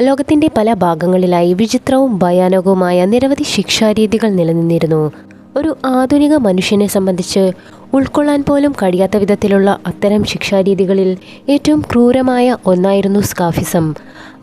ലോകത്തിന്റെ പല ഭാഗങ്ങളിലായി വിചിത്രവും ഭയാനകവുമായ നിരവധി ശിക്ഷാരീതികൾ നിലനിന്നിരുന്നു. ഒരു ആധുനിക മനുഷ്യനെ സംബന്ധിച്ച് ഉൾക്കൊള്ളാൻ പോലും കഴിയാത്ത വിധത്തിലുള്ള അത്തരം ശിക്ഷാരീതികളിൽ ഏറ്റവും ക്രൂരമായ ഒന്നായിരുന്നു സ്കാഫിസം.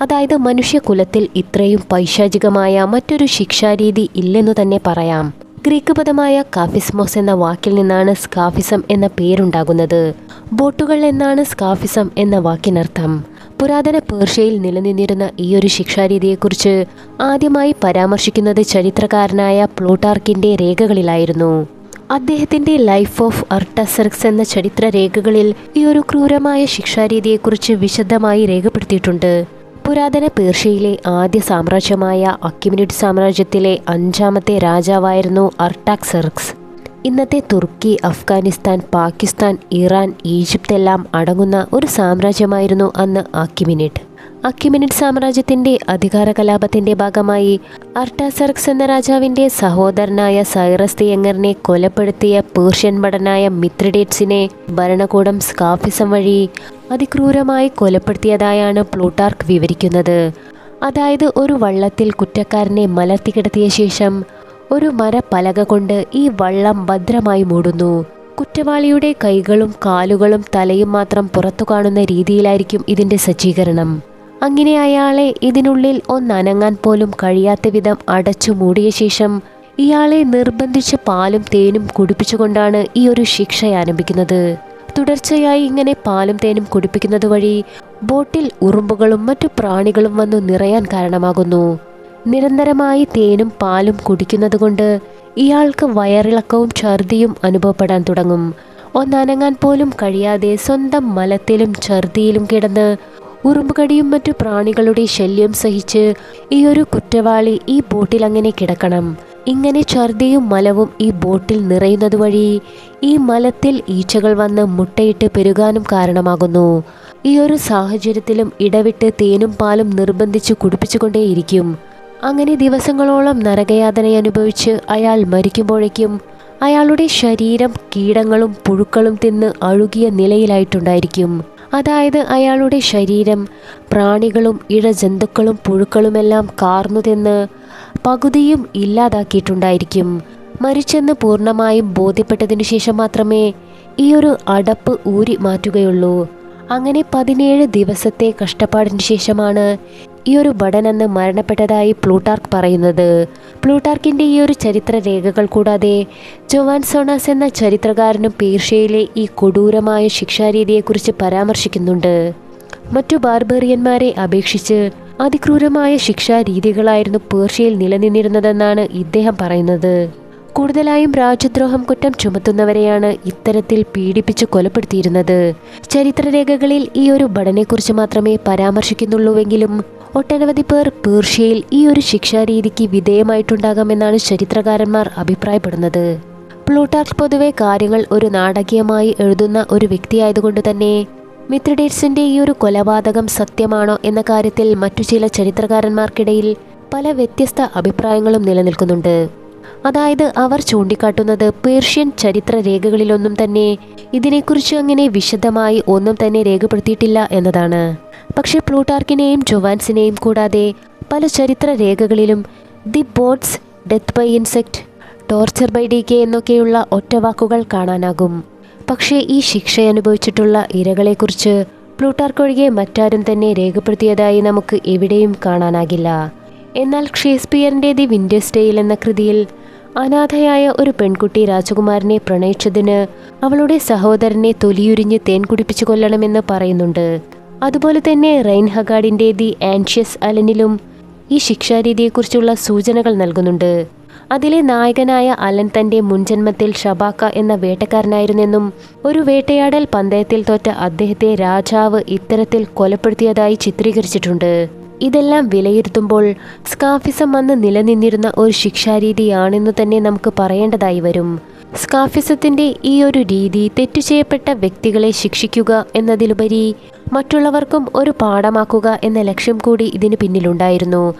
അതായത് മനുഷ്യകുലത്തിൽ ഇത്രയും പൈശാചികമായ മറ്റൊരു ശിക്ഷാരീതി ഇല്ലെന്നു തന്നെ പറയാം. ഗ്രീക്ക് പദമായ കാഫിസ്മോസ് എന്ന വാക്കിൽ നിന്നാണ് സ്കാഫിസം എന്ന പേരുണ്ടാകുന്നത്. ബോട്ടുകൾ എന്നാണ് സ്കാഫിസം എന്ന വാക്കിനർത്ഥം. പുരാതന പേർഷ്യയിൽ നിലനിന്നിരുന്ന ഈ ഒരു ശിക്ഷാരീതിയെക്കുറിച്ച് ആദ്യമായി പരാമർശിക്കുന്നത് ചരിത്രകാരനായ പ്ലൂട്ടാർക്കിന്റെ രേഖകളിലായിരുന്നു. അദ്ദേഹത്തിന്റെ ലൈഫ് ഓഫ് അർട്ടസെർക്സ് എന്ന ചരിത്ര രേഖകളിൽ ഈ ഒരു ക്രൂരമായ ശിക്ഷാരീതിയെക്കുറിച്ച് വിശദമായി രേഖപ്പെടുത്തിയിട്ടുണ്ട്. പുരാതന പേർഷ്യയിലെ ആദ്യ സാമ്രാജ്യമായ അക്യുമിനിറ്റ് സാമ്രാജ്യത്തിലെ അഞ്ചാമത്തെ രാജാവായിരുന്നു അർട്ടാക്സർക്സ്. ഇന്നത്തെ തുർക്കി അഫ്ഗാനിസ്ഥാൻ പാകിസ്ഥാൻ ഇറാൻ ഈജിപ്ത് എല്ലാം അടങ്ങുന്ന ഒരു സാമ്രാജ്യമായിരുന്നു അന്ന് അക്കിമിനിറ്റ്. അക്കിമിനിറ്റ് സാമ്രാജ്യത്തിന്റെ അധികാര കലാപത്തിന്റെ ഭാഗമായി അർട്ടാസർക്സ് എന്ന രാജാവിന്റെ സഹോദരനായ സൈറസ് തിയങ്ങറിനെ കൊലപ്പെടുത്തിയ പേർഷ്യൻ ഭടനായ മിത്രിഡേറ്റ്സിനെ ഭരണകൂടം സ്കാഫിസം വഴി അതിക്രൂരമായി കൊലപ്പെടുത്തിയതായാണ് പ്ലൂട്ടാർക്ക് വിവരിക്കുന്നത്. അതായത് ഒരു വള്ളത്തിൽ കുറ്റക്കാരനെ മലർത്തി കിടത്തിയ ശേഷം ഒരു മരപ്പലക കൊണ്ട് ഈ വള്ളം ഭദ്രമായി മൂടുന്നു. കുറ്റവാളിയുടെ കൈകളും കാലുകളും തലയും മാത്രം പുറത്തു കാണുന്ന രീതിയിലായിരിക്കും ഇതിന്റെ സജ്ജീകരണം. അങ്ങനെ അയാളെ ഇതിനുള്ളിൽ ഒന്നനങ്ങാൻ പോലും കഴിയാത്ത വിധം അടച്ചു മൂടിയ ശേഷം ഇയാളെ നിർബന്ധിച്ച് പാലും തേനും കുടിപ്പിച്ചുകൊണ്ടാണ് ഈ ഒരു ശിക്ഷ ആരംഭിക്കുന്നത്. തുടർച്ചയായി ഇങ്ങനെ പാലും തേനും കുടിപ്പിക്കുന്നത് വഴി ബോട്ടിൽ ഉറുമ്പുകളും മറ്റു പ്രാണികളും വന്നു നിറയാൻ കാരണമാകുന്നു. നിരന്തരമായി തേനും പാലും കുടിക്കുന്നതുകൊണ്ട് ഇയാൾക്ക് വയറിളക്കവും ഛർദിയും അനുഭവപ്പെടാൻ തുടങ്ങും. ഒന്നനങ്ങാൻ പോലും കഴിയാതെ സ്വന്തം മലത്തിലും ഛർദിയിലും കിടന്ന് ഉറുമ്പുകടിയും മറ്റു പ്രാണികളുടെ ശല്യം സഹിച്ച് ഈ ഒരു കുറ്റവാളി ഈ ബോട്ടിൽ അങ്ങനെ കിടക്കണം. ഇങ്ങനെ ഛർദിയും മലവും ഈ ബോട്ടിൽ നിറയുന്നത് വഴി ഈ മലത്തിൽ ഈച്ചകൾ വന്ന് മുട്ടയിട്ട് പെരുകാനും കാരണമാകുന്നു. ഈ ഒരു സാഹചര്യത്തിലും ഇടവിട്ട് തേനും പാലും നിർബന്ധിച്ച് കുടിപ്പിച്ചുകൊണ്ടേയിരിക്കും. അങ്ങനെ ദിവസങ്ങളോളം നരകയാതന അനുഭവിച്ച് അയാൾ മരിക്കുമ്പോഴേക്കും അയാളുടെ ശരീരം കീടങ്ങളും പുഴുക്കളും തിന്ന് അഴുകിയ നിലയിലായിട്ടുണ്ടായിരിക്കും. അതായത് അയാളുടെ ശരീരം പ്രാണികളും ഇഴജന്തുക്കളും പുഴുക്കളുമെല്ലാം കാർന്നു തിന്ന് പകുതിയും ഇല്ലാതാക്കിയിട്ടുണ്ടായിരിക്കും. മരിച്ചെന്ന് പൂർണമായും ബോധ്യപ്പെട്ടതിനു ശേഷം മാത്രമേ ഈ ഒരു അടപ്പ് ഊരി മാറ്റുകയുള്ളൂ. അങ്ങനെ പതിനേഴ് ദിവസത്തെ കഷ്ടപ്പാടിന് ശേഷമാണ് ഈ ഒരു ഭടനെന്ന് മരണപ്പെട്ടതായി പ്ലൂട്ടാർക്ക് പറയുന്നത്. പ്ലൂട്ടാർക്കിന്റെ ഈ ഒരു ചരിത്ര രേഖകൾ കൂടാതെ ജോവാൻ സോണാസ് എന്ന ചരിത്രകാരനും പേർഷ്യയിലെ ഈ കൊടൂരമായ ശിക്ഷാരീതിയെക്കുറിച്ച് പരാമർശിക്കുന്നുണ്ട്. മറ്റു ബാർബേറിയന്മാരെ അപേക്ഷിച്ച് അതിക്രൂരമായ ശിക്ഷാരീതികളായിരുന്നു പേർഷ്യയിൽ നിലനിന്നിരുന്നതെന്നാണ് ഇദ്ദേഹം പറയുന്നത്. കൂടുതലായും രാജ്യദ്രോഹം കുറ്റം ചുമത്തുന്നവരെയാണ് ഇത്തരത്തിൽ പീഡിപ്പിച്ച് കൊലപ്പെടുത്തിയിരുന്നത്. ചരിത്രരേഖകളിൽ ഈ ഒരു ഭടനെക്കുറിച്ച് മാത്രമേ പരാമർശിക്കുന്നുള്ളൂവെങ്കിലും ഒട്ടനവധി പേർ പേർഷ്യയിൽ ഈ ഒരു ശിക്ഷാരീതിക്ക് വിധേയമായിട്ടുണ്ടാകാമെന്നാണ് ചരിത്രകാരന്മാർ അഭിപ്രായപ്പെടുന്നത്. പ്ലൂട്ടാർക്ക് പൊതുവെ കാര്യങ്ങൾ ഒരു നാടകീയമായി എഴുതുന്ന ഒരു വ്യക്തിയായതുകൊണ്ട് തന്നെ മിത്രഡേറ്റ്സിന്റെ ഈ ഒരു കൊലപാതകം സത്യമാണോ എന്ന കാര്യത്തിൽ മറ്റു ചില ചരിത്രകാരന്മാർക്കിടയിൽ പല വ്യത്യസ്ത അഭിപ്രായങ്ങളും നിലനിൽക്കുന്നുണ്ട്. അതായത് അവർ ചൂണ്ടിക്കാട്ടുന്നത് പേർഷ്യൻ ചരിത്ര രേഖകളിലൊന്നും തന്നെ ഇതിനെക്കുറിച്ച് അങ്ങനെ വിശദമായി ഒന്നും തന്നെ രേഖപ്പെടുത്തിയിട്ടില്ല എന്നതാണ്. പക്ഷേ പ്ലൂട്ടാർക്കിനെയും ജൊവാൻസിനെയും കൂടാതെ പല ചരിത്ര രേഖകളിലും the boats death by insect torture by decay എന്നൊക്കെയുള്ള ഒറ്റവാക്കുകൾ കാണാനാകും. പക്ഷേ ഈ ശിക്ഷ അനുഭവിച്ചിട്ടുള്ള ഇരകളെക്കുറിച്ച് പ്ലൂട്ടാർക്കൊഴികെ മറ്റാരും തന്നെ രേഖപ്പെടുത്തിയതായി നമുക്ക് എവിടെയും കാണാനാകില്ല. എന്നാൽ ഷേക്സ്പിയറിന്റെ ദി വിൻഡേഴ്സ് ഡേയിൽ എന്ന കൃതിയിൽ അനാഥയായ ഒരു പെൺകുട്ടി രാജകുമാരനെ പ്രണയിച്ചതിന് അവളുടെ സഹോദരനെ തൊലിയുരിഞ്ഞ് തേൻ കുടിപ്പിച്ചു കൊല്ലണമെന്ന് പറയുന്നുണ്ട്. അതുപോലെ തന്നെ റൈൻ ഹഗാഡിന്റെ ദി ആൻഷ്യസ് അലനിലും ഈ ശിക്ഷാരീതിയെക്കുറിച്ചുള്ള സൂചനകൾ നൽകുന്നുണ്ട്. അതിലെ നായകനായ അലൻ തന്റെ മുൻജന്മത്തിൽ ഷബാക്ക എന്ന വേട്ടക്കാരനായിരുന്നെന്നും ഒരു വേട്ടയാടൽ പന്തയത്തിൽ തോറ്റ അദ്ദേഹത്തെ രാജാവ് ഇത്തരത്തിൽ കൊലപ്പെടുത്തിയതായി ചിത്രീകരിച്ചിട്ടുണ്ട്. ഇതെല്ലാം വിലയിരുത്തുമ്പോൾ സ്കാഫിസം അന്ന് നിലനിന്നിരുന്ന ഒരു ശിക്ഷാരീതിയാണെന്ന് തന്നെ നമുക്ക് പറയേണ്ടതായി വരും. സ്കാഫിസത്തിന്റെ ഈ ഒരു രീതി തെറ്റു ചെയ്യപ്പെട്ട വ്യക്തികളെ ശിക്ഷിക്കുക എന്നതിലുപരി മറ്റുള്ളവർക്കും ഒരു പാഠമാക്കുക എന്ന ലക്ഷ്യം കൂടി ഇതിന് പിന്നിലുണ്ടായിരുന്നു.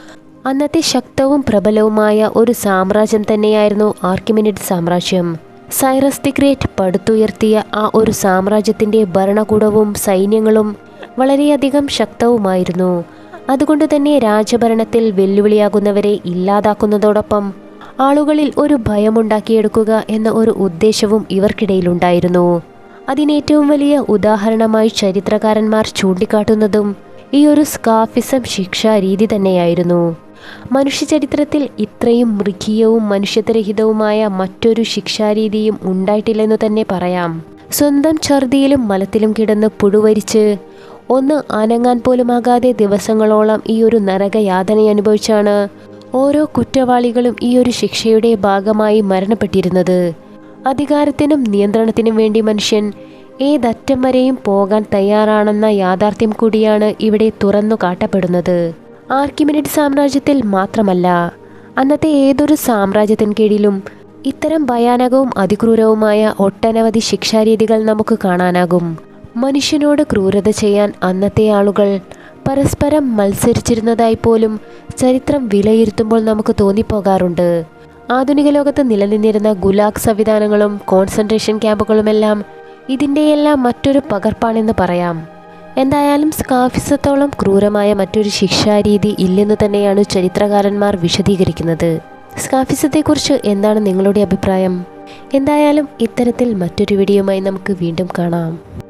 അന്നത്തെ ശക്തവും പ്രബലവുമായ ഒരു സാമ്രാജ്യം തന്നെയായിരുന്നു ആർക്കിമിനിഡ് സാമ്രാജ്യം. സൈറസ് ദി ഗ്രേറ്റ് പടുത്തുയർത്തിയ ആ ഒരു സാമ്രാജ്യത്തിന്റെ ഭരണകൂടവും സൈന്യങ്ങളും വളരെയധികം ശക്തവുമായിരുന്നു. അതുകൊണ്ട് തന്നെ രാജഭരണത്തിൽ വെല്ലുവിളിയാകുന്നവരെ ഇല്ലാതാക്കുന്നതോടൊപ്പം ആളുകളിൽ ഒരു ഭയമുണ്ടാക്കിയെടുക്കുക എന്ന ഒരു ഉദ്ദേശവും ഇവർക്കിടയിലുണ്ടായിരുന്നു. അതിനേറ്റവും വലിയ ഉദാഹരണമായി ചരിത്രകാരന്മാർ ചൂണ്ടിക്കാട്ടുന്നതും ഈ ഒരു സ്കാഫിസം ശിക്ഷാരീതി തന്നെയായിരുന്നു. മനുഷ്യചരിത്രത്തിൽ ഇത്രയും മൃഗീയവും മനുഷ്യത്വരഹിതവുമായ മറ്റൊരു ശിക്ഷാരീതിയും ഉണ്ടായിട്ടില്ലെന്നു തന്നെ പറയാം. സ്വന്തം ഛർദിയിലും മലത്തിലും കിടന്ന് പുഴുവരിച്ച് ഒന്ന് അനങ്ങാൻ പോലുമാകാതെ ദിവസങ്ങളോളം ഈ ഒരു നരകയാതന അനുഭവിച്ചാണ് ഓരോ കുറ്റവാളികളും ഈ ഒരു ശിക്ഷയുടെ ഭാഗമായി മരണപ്പെട്ടിരുന്നത്. അധികാരത്തിനും നിയന്ത്രണത്തിനും വേണ്ടി മനുഷ്യൻ ഏതറ്റം വരെയും പോകാൻ തയ്യാറാണെന്ന യാഥാർത്ഥ്യം കൂടിയാണ് ഇവിടെ തുറന്നു കാട്ടപ്പെടുന്നത്. ആർക്കിമിനിഡ് സാമ്രാജ്യത്തിൽ മാത്രമല്ല അന്നത്തെ ഏതൊരു സാമ്രാജ്യത്തിന് കീഴിലും ഇത്തരം ഭയാനകവും അതിക്രൂരവുമായ ഒട്ടനവധി ശിക്ഷാരീതികൾ നമുക്ക് കാണാനാകും. മനുഷ്യനോട് ക്രൂരത ചെയ്യാൻ അന്നത്തെ ആളുകൾ പരസ്പരം മത്സരിച്ചിരുന്നതായി പോലും ചരിത്രം വിലയിരുത്തുമ്പോൾ നമുക്ക് തോന്നിപ്പോകാറുണ്ട്. ആധുനിക ലോകത്ത് നിലനിന്നിരുന്ന ഗുലാഗ് സംവിധാനങ്ങളും കോൺസെൻട്രേഷൻ ക്യാമ്പുകളുമെല്ലാം ഇതിന്റെയെല്ലാം മറ്റൊരു പകർപ്പാണെന്ന് പറയാം. എന്തായാലും സ്കാഫിസത്തോളം ക്രൂരമായ മറ്റൊരു ശിക്ഷാരീതി ഇല്ലെന്ന് തന്നെയാണ് ചരിത്രകാരന്മാർ വിശദീകരിക്കുന്നത്. സ്കാഫിസത്തെക്കുറിച്ച് എന്താണ് നിങ്ങളുടെ അഭിപ്രായം? എന്തായാലും ഇത്തരത്തിൽ മറ്റൊരു വീഡിയോയുമായി നമുക്ക് വീണ്ടും കാണാം.